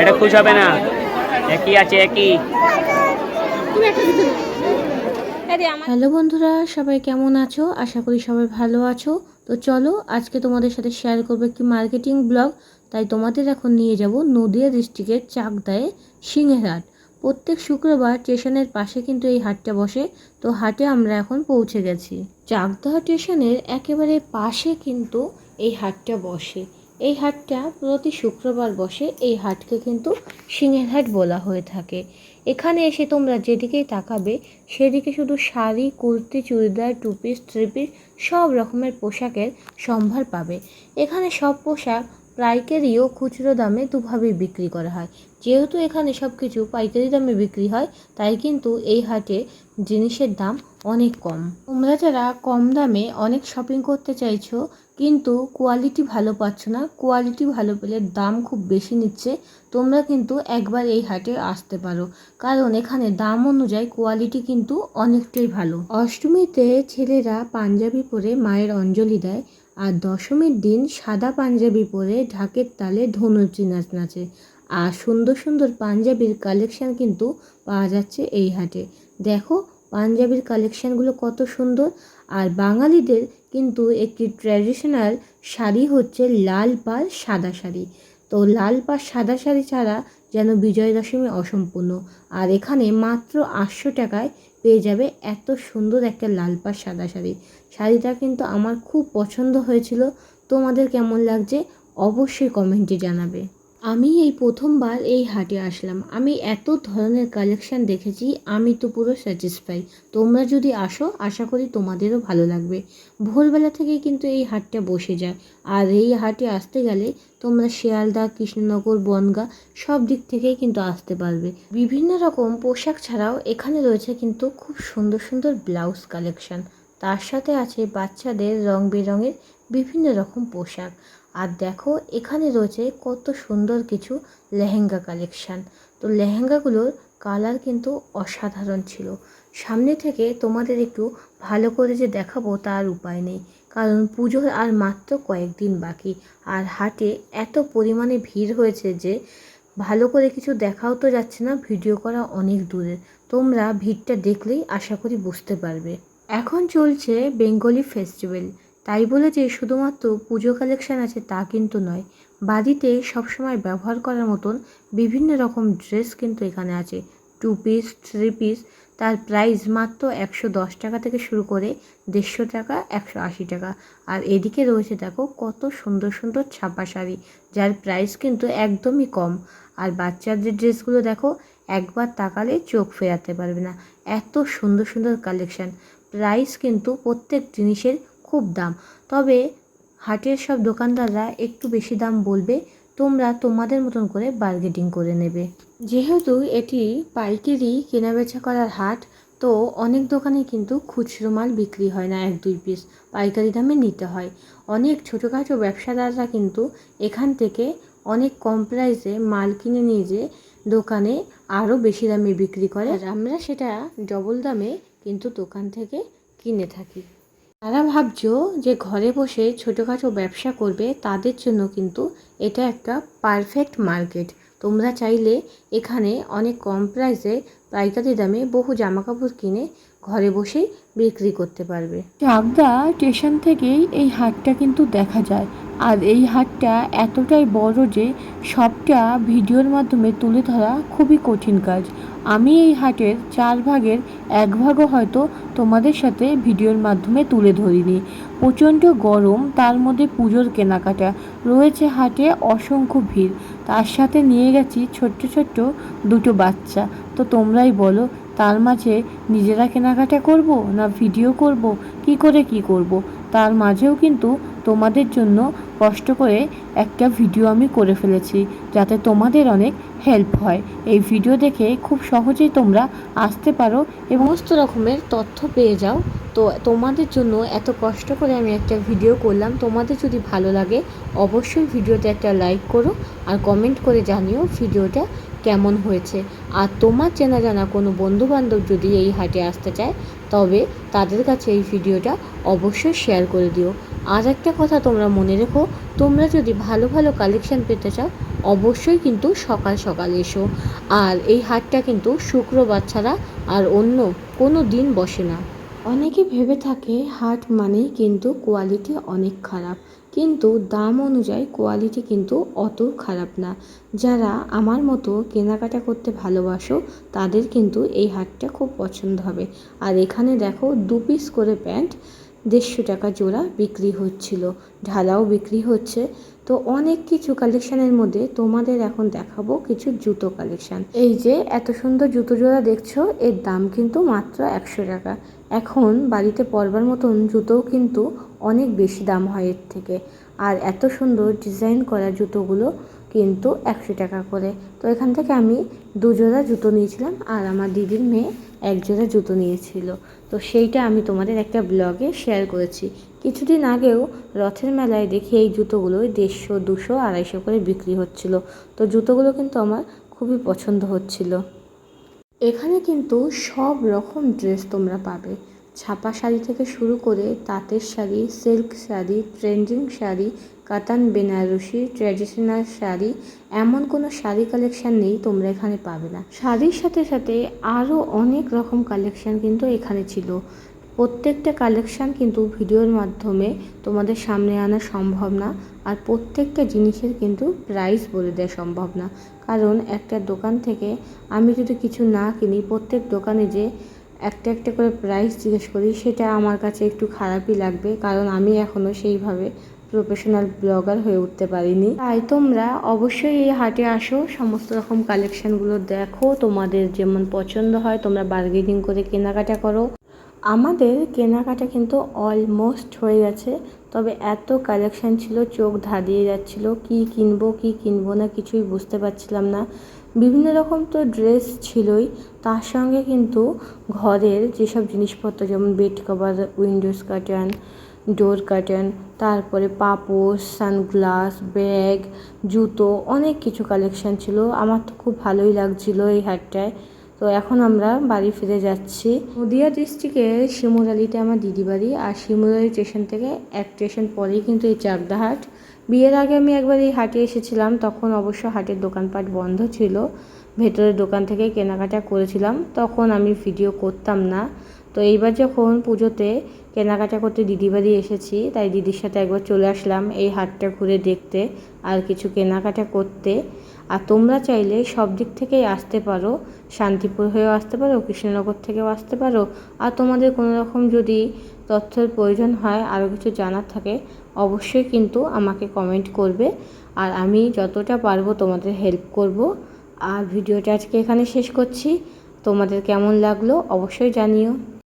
এটা খুশ হবে না। একই আছে একই। হ্যালো বন্ধুরা সবাই কেমন আছো? আশা করি সবাই ভালো আছো। তো চলো আজকে তোমাদের সাথে শেয়ার করব একটি মার্কেটিং ব্লগ তাই তোমাদের এখন নিয়ে যাব নদিয়া ডিস্ট্রিক্টের চাকদায়ে সিংহের হাট প্রত্যেক শুক্রবার স্টেশনের পাশে কিন্তু এই হাটটা বসে। তো হাটে আমরা এখন পৌঁছে গেছি। চাকদা স্টেশনের একেবারে পাশে কিন্তু এই হাটটা বসে। এই হাটটা প্রতি শুক্রবার বসে এই হাটকে কিন্তু সিংহের হাট বলা হয়ে থাকে। এখানে এসে তোমরা যেদিকেই তাকাবে, সেদিকে শুধু শাড়ি, কুর্তি, চুড়িদার টু পিস সব রকমের পোশাকের সম্ভার পাবে। এখানে সব পোশাক পাইকারি খুচরো দামে দুভাবেই বিক্রি করা হয়। যেহেতু এখানে সব কিছু পাইকারি দামে বিক্রি হয়, তাই কিন্তু এই হাটে জিনিসের দাম অনেক কম। তোমরা যারা কম দামে অনেক শপিং করতে চাইছো, কিন্তু কোয়ালিটি ভালো পাচ্ছ না কোয়ালিটি ভালো পেলে দাম খুব বেশি নিচ্ছে, তোমরা কিন্তু একবার এই হাটে আসতে পারো। কারণ এখানে দাম অনুযায়ী কোয়ালিটি কিন্তু অনেকটাই ভালো। অষ্টমীতে ছেলেরা পাঞ্জাবি পরে মায়ের অঞ্জলি দেয়, আর দশমীর দিন সাদা পাঞ্জাবি পরে ঢাকের তালে ধনুচি নাচ নাচে। আর সুন্দর সুন্দর পাঞ্জাবির কালেকশান কিন্তু পাওয়া যাচ্ছে এই হাটে। দেখো, পাঞ্জাবির কালেকশানগুলো কত সুন্দর। আর বাঙালিদের কিন্তু একটি ট্র্যাডিশনাল শাড়ি হচ্ছে লাল পাড় সাদা শাড়ি। তো লাল পাড় সাদা শাড়ি ছাড়া যেন বিজয় দশমী অসম্পূর্ণ। আর এখানে মাত্র আটশো টাকায় পেয়ে যাবে এত সুন্দর একটা লাল পাড় সাদা শাড়ি। শাড়িটা কিন্তু আমার খুব পছন্দ হয়েছিল। তোমাদের কেমন লাগছে অবশ্যই কমেন্টে জানাবে। আমি এই প্রথমবার এই হাটে আসলাম। আমি এত ধরনের কালেকশন দেখেছি, আমি তো পুরো স্যাটিসফাই তোমরা যদি আসো, আশা করি তোমাদেরও ভালো লাগবে। ভোরবেলা থেকে কিন্তু এই হাটটা বসে যায়। আর এই হাটে আসতে গেলে তোমরা শিয়ালদা, কৃষ্ণনগর, বনগা সব দিক থেকেই কিন্তু আসতে পারবে। বিভিন্ন রকম পোশাক ছাড়াও এখানে রয়েছে কিন্তু খুব সুন্দর সুন্দর ব্লাউজ কালেকশন তার সাথে আছে বাচ্চাদের রং বেরঙের বিভিন্ন রকম পোশাক। আর দেখো, এখানে রয়েছে কত সুন্দর কিছু লেহেঙ্গা কালেকশান তো লেহেঙ্গাগুলোর কালার কিন্তু অসাধারণ ছিল। সামনে থেকে তোমাদের একটু ভালো করে যে দেখাবো তার উপায় নেই। কারণ পুজোর আর মাত্র কয়েকদিন বাকি। আর হাটে এত পরিমাণে ভিড় হয়েছে যে ভালো করে কিছু দেখাও তো যাচ্ছে না, ভিডিও করা অনেক দূরের। তোমরা ভিড়টা দেখলেই আশা করি বুঝতে পারবে। এখন চলছে বেঙ্গলি ফেস্টিভ্যাল তাই বলে যে শুধুমাত্র পুজো কালেকশান আছে তা কিন্তু নয় বাড়িতে সবসময় ব্যবহার করার মতন বিভিন্ন রকম ড্রেস কিন্তু এখানে আছে। টু পিস থ্রি পিস তার প্রাইস মাত্র একশো দশ টাকা থেকে শুরু করে দেড়শো টাকা, একশো আশি টাকা। আর এদিকে রয়েছে দেখো কত সুন্দর সুন্দর ছাপা শাড়ি, যার প্রাইস কিন্তু একদমই কম। আর বাচ্চাদের ড্রেসগুলো দেখো, একবার তাকালে চোখ ফেরাতে পারবে না। এত সুন্দর সুন্দর কালেকশান প্রাইস কিন্তু প্রত্যেক জিনিসের খুব দাম। তবে হাটের সব দোকানদাররা একটু বেশি দাম বলবে, তোমরা তোমাদের মতন করে বার্গেটিং করে নেবে। যেহেতু এটি পাইকারি কেনাবেচা করার হাট, তো অনেক দোকানে কিন্তু খুচরো মাল বিক্রি হয় না এক দুই পিস পাইকারি দামে নিতে হয়। অনেক ছোটোখাটো ব্যবসাদাররা কিন্তু এখান থেকে অনেক কম প্রাইসে মাল কিনে নিয়ে যেয়ে দোকানে আরও বেশি দামে বিক্রি করে। আর আমরা সেটা ডবল দামে কিন্তু দোকান থেকে কিনে থাকি। তারা ভাবছ যে ঘরে বসে ছোটোখাটো ব্যবসা করবে, তাদের জন্য কিন্তু এটা একটা পারফেক্ট মার্কেট তোমরা চাইলে এখানে অনেক কম প্রাইসে পাইকারি দামে বহু জামাকাপড় কিনে ঘরে বসেই বিক্রি করতে পারবে। চাকদা স্টেশন থেকেই এই হাটটা কিন্তু দেখা যায়। আর এই হাটটা এতটাই বড় যে সবটা ভিডিওর মাধ্যমে তুলে ধরা খুবই কঠিন কাজ। আমি এই হাটের চার ভাগের এক ভাগও হয়তো তোমাদের সাথে ভিডিওর মাধ্যমে তুলে ধরিনি। প্রচণ্ড গরম, তার মধ্যে পুজোর কেনাকাটা। রয়েছে হাটে অসংখ্য ভিড়। তার সাথে নিয়ে গেছি ছোট্ট ছোট্ট দুটো বাচ্চা। তো তোমরাই বলো, তার মাঝে নিজেরা কেনাকাটা করব না ভিডিও করব? কি করে কি করব? তার মাঝেও কিন্তু তোমাদের জন্য কষ্ট করে একটা ভিডিও আমি করে ফেলেছি, যাতে তোমাদের অনেক হেল্প হয়। এই ভিডিও দেখে খুব সহজেই তোমরা আসতে পারো এবং সমস্ত রকমের তথ্য পেয়ে যাও। তো তোমাদের জন্য এত কষ্ট করে আমি একটা ভিডিও করলাম। তোমাদের যদি ভালো লাগে, অবশ্যই ভিডিওতে একটা লাইক করো আর কমেন্ট করে জানিও ভিডিওটা কেমন হয়েছে। আর তোমার চেনা জানা কোনো বন্ধু বান্ধব যদি এই হাটে আসতে চায় তবে তাদের কাছে এই ভিডিওটা অবশ্যই শেয়ার করে দিও। আর একটা কথা তোমরা মনে রেখো, তোমরা যদি ভালো ভালো কালেকশান পেতে চাও, অবশ্যই কিন্তু সকাল সকাল এসো। আর এই হাটটা কিন্তু শুক্রবার ছাড়া আর অন্য কোনো দিন বসে না। অনেকে ভেবে থাকে হাট মানেই কিন্তু কোয়ালিটি অনেক খারাপ। কিন্তু দাম অনুযায়ী কোয়ালিটি কিন্তু অত খারাপ না। যারা আমার মতো কেনাকাটা করতে ভালোবাসো, তাদের কিন্তু এই হাটটা খুব পছন্দ হবে। আর এখানে দেখো দু পিস করে প্যান্ট, দেড়শো টাকা জোড়া বিক্রি হচ্ছিল। ঢালাও বিক্রি হচ্ছে। তো অনেক কিছু কালেকশানের মধ্যে তোমাদের এখন দেখাবো কিছু জুতো কালেকশান এই যে এত সুন্দর জুতো জোড়া দেখছ, এর দাম কিন্তু মাত্র একশো টাকা। এখন বাড়িতে পরবার মতন জুতোও কিন্তু অনেক বেশি দাম হয় এর থেকে। আর এত সুন্দর ডিজাইন করা জুতোগুলো কিন্তু একশো টাকা করে। তো এখান থেকে আমি দু জোড়া জুতো নিয়েছিলাম আর আমার দিদির মেয়ে এক জোড়া জুতো নিয়েছিল। তো সেইটা আমি তোমাদের একটা ব্লগে শেয়ার করেছি। কিছুদিন আগেও রথের মেলায় দেখি এই জুতোগুলো দেড়শো, দুশো, আড়াইশো করে বিক্রি হচ্ছিল। তো জুতোগুলো কিন্তু আমার খুবই পছন্দ হচ্ছিল। এখানে কিন্তু সব রকম ড্রেস তোমরা পাবে। ছাপা শাড়ি থেকে শুরু করে তাঁতের sari, silk sari, trending sari, katan, Benarasi, traditional sari, এমন কোনো শাড়ি কালেকশান নেই তোমরা এখানে পাবে না। শাড়ির সাথে সাথে আরও অনেক রকম কালেকশান কিন্তু এখানে ছিল। প্রত্যেকটা কালেকশান কিন্তু ভিডিওর মাধ্যমে তোমাদের সামনে আনা সম্ভব না আর প্রত্যেকটা জিনিসের কিন্তু প্রাইস বলে দেওয়া সম্ভব না। কারণ একটা দোকান থেকে আমি যদি কিছু না কিনি, প্রত্যেক দোকানে যে একটা একটা করে প্রাইস জিজ্ঞেস করি, সেটা আমার কাছে একটু খারাপই লাগবে কারণ আমি এখনও সেইভাবে প্রফেশনাল ব্লগার হয়ে উঠতে পারিনি। তাই তোমরা অবশ্যই এই হাটে আসো, সমস্ত রকম কালেকশানগুলো দেখো, তোমাদের যেমন পছন্দ হয় তোমরা বার্গেনিং করে কেনাকাটা করো। আমাদের কেনাকাটা কিন্তু অলমোস্ট হয়ে গেছে, তবে এত কালেকশান ছিল, চোখ ধাঁধিয়ে যাচ্ছিল, কি কিনবো কি কিনবো না কিছুই বুঝতে পারছিলাম না। বিভিন্ন রকম তো ড্রেস ছিলই, তার সঙ্গে কিন্তু ঘরের যেসব জিনিসপত্র যেমন bed cover windows curtain door curtain তারপরে পাপোশ সানগ্লাস ব্যাগ জুতো, অনেক কিছু কালেকশান ছিল। আমার তো খুব ভালোই লাগছিল এই হাটটায় তো এখন আমরা বাড়ি ফিরে যাচ্ছি। নদিয়া ডিস্ট্রিক্টের শিমুরালিতে আমার দিদি বাড়ি আর শিমুরালি স্টেশন থেকে এক স্টেশন পরেই কিন্তু এই চাকদা হাট বিয়ের আগে আমি একবার এই হাটে এসেছিলাম, তখন অবশ্য হাটের দোকানপাট বন্ধ ছিল। ভেতরের দোকান থেকে কেনাকাটা করেছিলাম, তখন আমি ভিডিও করতাম না। তো এইবার যখন পুজোতে কেনাকাটা করতে দিদি বাড়ি এসেছি, তাই দিদির সাথে একবার চলে আসলাম এই হাটটা ঘুরে দেখতে আর কিছু কেনাকাটা করতে। আর তোমরা চাইলে সব দিক থেকেই আসতে পারো। শান্তিপুর হয়েও আসতে পারো, কৃষ্ণনগর থেকেও আসতে পারো। আর তোমাদের কোনো রকম যদি তথ্যের প্রয়োজন হয়, আরও কিছু জানার থাকে, অবশ্যই কিন্তু আমাকে কমেন্ট করবে। আর আমি যতটা পারব তোমাদের হেল্প করব। আর ভিডিওটা আজকে এখানে শেষ করছি। তোমাদের কেমন লাগল অবশ্যই জানিও।